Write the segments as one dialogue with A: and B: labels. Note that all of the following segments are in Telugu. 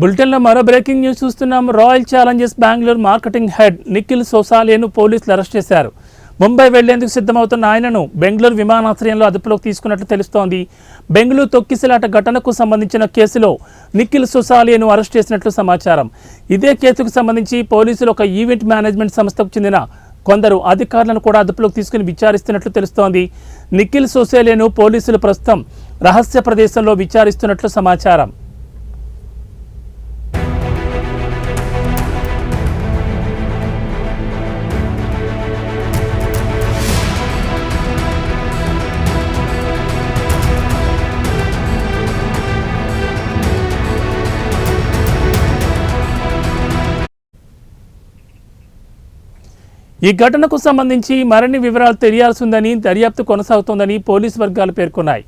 A: బులెటిన్లో మరో బ్రేకింగ్ న్యూస్ చూస్తున్నాం. Royal Challengers Bengaluru marketing head Nikhil సోసాలియను పోలీసులు అరెస్ట్ చేశారు. ముంబై వెళ్ళేందుకు సిద్ధమవుతున్న ఆయనను బెంగళూరు విమానాశ్రయంలో అదుపులోకి తీసుకున్నట్లు తెలుస్తోంది. బెంగళూరు తొక్కిసలాట ఘటనకు సంబంధించిన కేసులో నిఖిల్ సుసాలియను అరెస్ట్ చేసినట్లు సమాచారం. ఇదే కేసుకు సంబంధించి పోలీసులు ఒక ఈవెంట్ మేనేజ్మెంట్ సంస్థకు చెందిన కొందరు అధికారులను కూడా అదుపులోకి తీసుకుని విచారిస్తున్నట్లు తెలుస్తోంది. నిఖిల్ సోసాలియాను పోలీసులు ప్రస్తుతం రహస్య ప్రదేశంలో విచారిస్తున్నట్లు సమాచారం. ఈ ఘటనకు సంబంధించి మరిన్ని వివరాలు తెలియాల్సిందని దర్యాప్తు కొనసాగుతోందని పోలీసు వర్గాలు పేర్కొన్నాయి.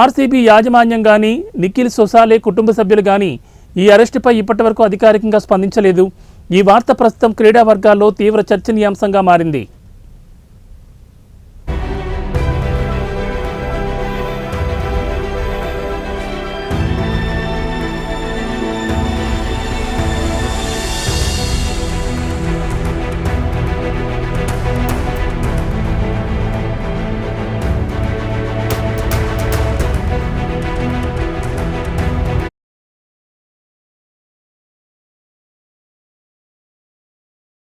A: ఆర్సీబీ యాజమాన్యం కానీ నిఖిల్ సొసాలే కుటుంబ సభ్యులు కానీ ఈ అరెస్టుపై ఇప్పటివరకు అధికారికంగా స్పందించలేదు. ఈ వార్త ప్రస్తుతం క్రీడా వర్గాల్లో తీవ్ర చర్చనీయాంశంగా మారింది.